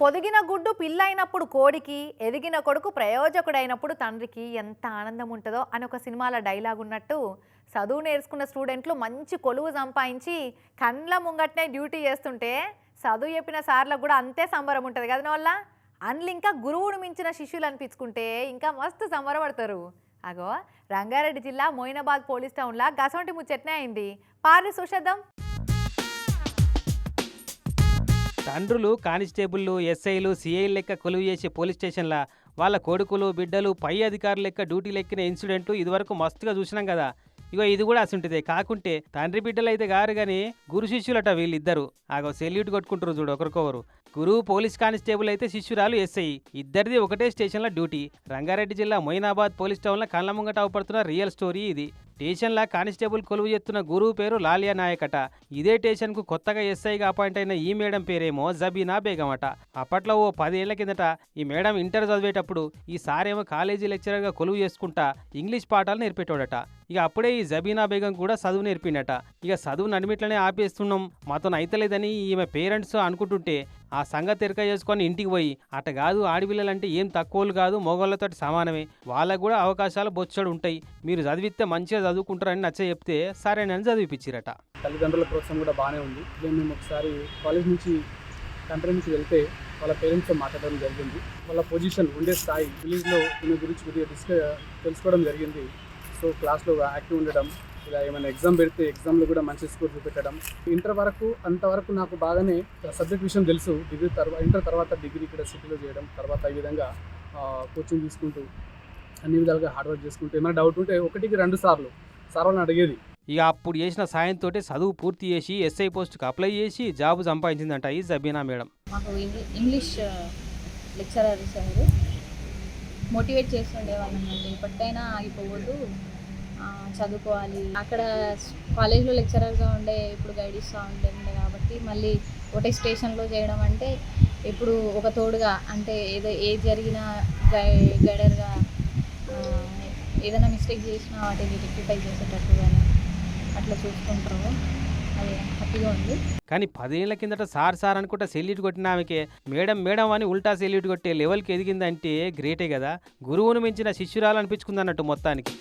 పొదిగిన గుడ్డు పిల్ల అయినప్పుడు కోడికి ఎదిగిన కొడుకు ప్రయోజకుడైనప్పుడు తండ్రికి ఎంత ఆనందం ఉంటుందో అని ఒక సినిమాలో డైలాగ్ ఉన్నట్టు చదువు నేర్చుకున్న స్టూడెంట్లు మంచి కొలువు సంపాదించి కండ్ల ముంగట్నే డ్యూటీ చేస్తుంటే చదువు చెప్పిన సార్లకు కూడా అంతే సంబరం ఉంటుంది కదా వల్ల అందులో ఇంకా గురువును మించిన శిష్యులు అనిపించుకుంటే ఇంకా మస్తు సంబరపడతారు. అగో రంగారెడ్డి జిల్లా మోయినాబాద్ పోలీస్ టౌన్లా గసంటి ముచ్చట్నే అయింది. పారి సుషద్దం తండ్రులు కానిస్టేబుళ్ళు ఎస్ఐలు సిఐలు లెక్క కొలువు చేసే పోలీస్ స్టేషన్ల వాళ్ళ కొడుకులు బిడ్డలు పై అధికారులు లెక్క డ్యూటీ లెక్కిన ఇన్సిడెంట్ ఇదివరకు మస్తుగా చూసినాం కదా. ఇగో ఇది కూడా అసుంటిదే. కాకుంటే తండ్రి బిడ్డలు అయితే గారు కానీ గురు శిష్యులట వీళ్ళిద్దరు. ఆగో సెల్యూట్ కొట్టుకుంటారు చూడు ఒకరికొకరు. గురువు పోలీస్ కానిస్టేబుల్ అయితే శిష్యురాలు ఎస్ఐ. ఇద్దరిది ఒకటే స్టేషన్లో డ్యూటీ. రంగారెడ్డి జిల్లా మొయినాబాద్ పోలీస్ టౌన్లో కళ్ళ ముంగట అవపడుతున్న రియల్ స్టోరీ ఇది. స్టేషన్లా కానిస్టేబుల్ కొలువు చేస్తున్న గురువు పేరు లాలియా నాయకట. ఇదే స్టేషన్కు కొత్తగా ఎస్ఐగా అపాయింట్ అయిన ఈ మేడం పేరేమో జబీనా బేగం అట అప్పట్లో ఓ పదేళ్ళ కిందట ఈ మేడం ఇంటర్ చదివేటప్పుడు ఈ సారేమో కాలేజీ లెక్చరర్గా కొలువు చేసుకుంటా ఇంగ్లీష్ పాఠాలు నేర్పేటోడట. ఇక అప్పుడే ఈ జబీనా బేగం కూడా చదువు నేర్పిండట. ఇక చదువు నడిమిట్లనే ఆపేస్తున్నాం. మాతో అయితలేదని ఈమె పేరెంట్స్ అనుకుంటుంటే ఆ సంగతి ఎరక చేసుకొని ఇంటికి పోయి అట కాదు ఆడపిల్లలంటే ఏం తక్కువలు కాదు మొగోళ్ళతో సమానమే. వాళ్ళకు కూడా అవకాశాలు బొచ్చడు ఉంటాయి. మీరు చదివిస్తే మంచిగా చదువుకుంటారని నచ్చ చెప్తే సరేనని చదివిపించారట తల్లిదండ్రుల ప్రోత్సాహం కూడా బాగానే ఉంది. మేము ఒకసారి కాలేజ్ నుంచి కంట్రీ నుంచి వెళ్తే వాళ్ళ పేరెంట్స్తో మాట్లాడడం జరిగింది. వాళ్ళ పొజిషన్ ఉండే స్థాయి విలేజ్లో దీని గురించి కొద్దిగా డిస్క తెలుసుకోవడం జరిగింది. సో క్లాస్లో యాక్టివ్ ఉండడం ఇలా ఏమైనా ఎగ్జామ్ పెడితే ఎగ్జామ్లో కూడా మంచి స్కోర్ చూపెట్టడం. ఇంటర్ వరకు అంతవరకు నాకు బాగానే సబ్జెక్ట్ విషయం తెలుసు. డిగ్రీ తర్వాత ఇంటర్ తర్వాత డిగ్రీ ఇక్కడ సిటీలో చేయడం తర్వాత ఈ విధంగా కోచింగ్ తీసుకుంటూ అన్ని విధాలుగా హార్డ్ వర్క్ చేసుకుంటూ ఏమైనా డౌట్ ఉంటే ఒకటికి రెండు సార్లు సార్ వాళ్ళని అడిగేది. ఇక అప్పుడు చేసిన సాయంతో చదువు పూర్తి చేసి ఎస్ఐ పోస్ట్కి అప్లై చేసి జాబ్ సంపాదించిందంట ఈ జబీనా మేడం. మాకు English- English lecturer sir. Motivate చేస్తుండే వాళ్ళని ఇప్పటికైనా ఆగిపోవద్దు ఆ, చదువుకోవాలి. అక్కడ కాలేజ్లో లెక్చరర్గా ఉండే ఇప్పుడు గైడ్ ఇస్తూ ఉండే కాబట్టి మళ్ళీ ఒకటే స్టేషన్లో చేయడం అంటే ఇప్పుడు ఒక తోడుగా అంటే ఏదో ఏది జరిగినా గై గైడర్గా ఏదైనా మిస్టేక్ చేసినా వాటిని రెక్టిఫై చేసేటట్టు కానీ అట్లా చూసుకుంటారు అది హ్యాపీగా ఉంది. కానీ పదేళ్ళ కిందట సార్ సార్ అనుకుంటా సెల్యూట్ కొట్టిన ఆమెకే. మేడం మేడం అని ఉల్టా సెల్యూట్ కొట్టే లెవెల్కి ఎదిగిందంటే గ్రేటే కదా. గురువును మించిన శిష్యురాలు అనిపించుకుందన్నట్టు మొత్తానికి.